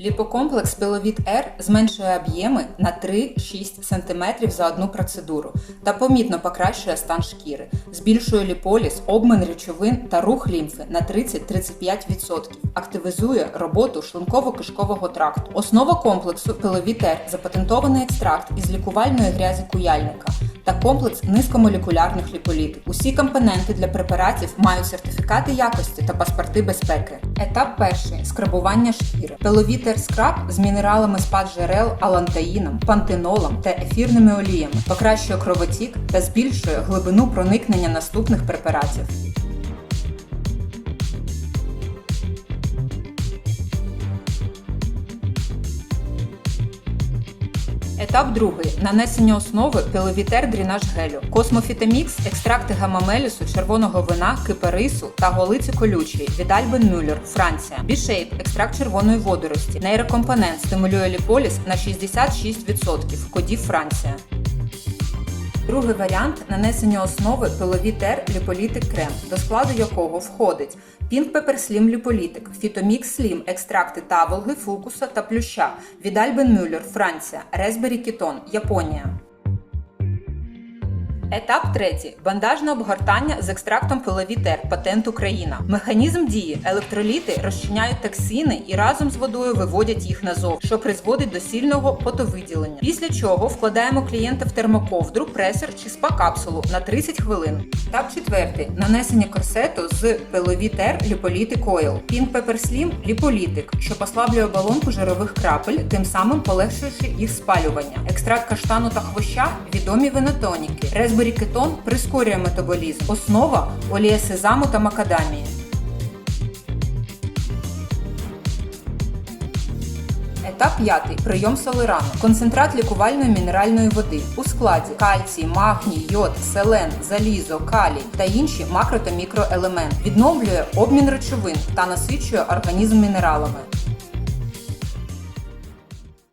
Ліпокомплекс Пиловіт Р зменшує об'єми на 3-6 см за одну процедуру та помітно покращує стан шкіри, збільшує ліполіз, обмін речовин та рух лімфи на 30-35%, активізує роботу шлунково-кишкового тракту. Основа комплексу Пиловіт Р запатентований екстракт із лікувальної грязі куяльника та комплекс низькомолекулярних ліполітів. Усі компоненти для препаратів мають сертифікати якості та паспорти безпеки. Етап перший скрабування шкіри. Пеловітер скраб з мінералами спад джерел, алантаїном, пантенолом та ефірними оліями покращує кровотік та збільшує глибину проникнення наступних препаратів. Етап другий нанесення основи піловітер-дрінаж гелю, космофітамікс, екстракти гамамелісу, червоного вина, кипарису та голиці колючої від Альбен Мюллер, Франція. Бішейп, екстракт червоної водорості. Нейрокомпонент стимулює ліполіз на 66%. Кодів Франція. Другий варіант нанесення основи пиловітер ліполітик крем, до складу якого входить Pink Pepper Slim ліполітик, Фітомікс Slim, екстракти таволги, фукуса та плюща від Альбен Мюллер, Франція, Резбері Кітон, Японія. Етап третій. Бандажне обгортання з екстрактом пиловітер, патент Україна. Механізм дії. Електроліти розчиняють токсини і разом з водою виводять їх назов, що призводить до сильного потовиділення. Після чого вкладаємо клієнта в термоковдру, пресер чи спа-капсулу на 30 хвилин. Етап четвертий. Нанесення корсету з пиловітер ліполітик ойл. Pink Pepper Slim ліполітик, що послаблює оболонку жирових крапель, тим самим полегшуючи їх спалювання. Екстракт каштану та хвоща відомі винотоніки. Резбері прискорює метаболізм. Основа олія сезаму та макадамії. Етап п'ятий. Прийом солирану. Концентрат лікувальної мінеральної води. У складі кальцій, магній, йод, селен, залізо, калій та інші макро та мікроелементи. Відновлює обмін речовин та насичує організм мінералами.